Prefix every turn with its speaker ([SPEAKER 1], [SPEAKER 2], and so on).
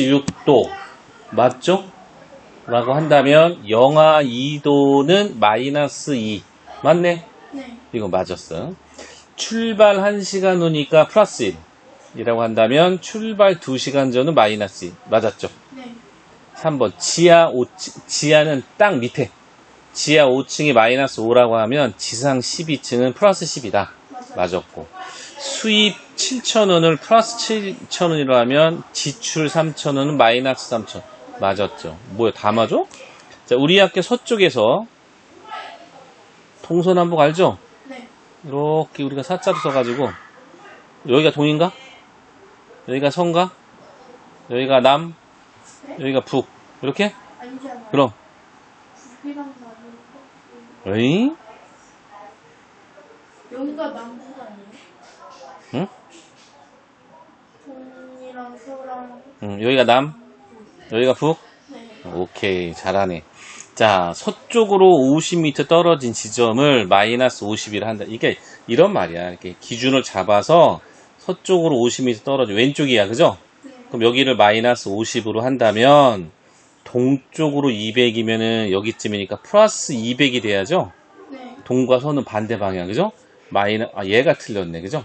[SPEAKER 1] 플러스 6도 맞죠? 라고 한다면 영하 2도는 마이너스 2 맞네?
[SPEAKER 2] 네.
[SPEAKER 1] 이거 맞았어. 출발 1시간 후니까 플러스 1 이라고 한다면 출발 2시간 전은 마이너스 2 맞았죠?
[SPEAKER 2] 네.
[SPEAKER 1] 3번 지하 5, 지하는 땅 밑에 지하 5층이 마이너스 5라고 하면 지상 12층은 플러스 10이다 맞았고 수입 7,000원을 플러스 7,000원이라고 하면 지출 3,000원은 마이너스 3,000원 맞았죠 뭐야 다 맞아? 자 우리 학교 서쪽에서 동서남북 알죠?
[SPEAKER 2] 네.
[SPEAKER 1] 이렇게 우리가 사자로 써가지고 여기가 동인가? 여기가 서인가? 여기가 남?
[SPEAKER 2] 네?
[SPEAKER 1] 여기가 북 이렇게?
[SPEAKER 2] 아니잖아요.
[SPEAKER 1] 그럼 에이?
[SPEAKER 2] 여기가 남북 아니에요?
[SPEAKER 1] 응?
[SPEAKER 2] 동이랑 서랑
[SPEAKER 1] 응, 여기가 남? 여기가 북?
[SPEAKER 2] 네.
[SPEAKER 1] 오케이, 잘하네. 자, 서쪽으로 50m 떨어진 지점을 마이너스 50이라 한다. 이게 이런 말이야. 이렇게 기준을 잡아서 서쪽으로 50m 떨어진 왼쪽이야, 그죠?
[SPEAKER 2] 네.
[SPEAKER 1] 그럼 여기를 마이너스 50으로 한다면 동쪽으로 200이면은 여기쯤이니까 플러스 200이 돼야죠?
[SPEAKER 2] 네.
[SPEAKER 1] 동과 서는 반대 방향, 그죠? 마이너, 아, 얘가 틀렸네, 그죠?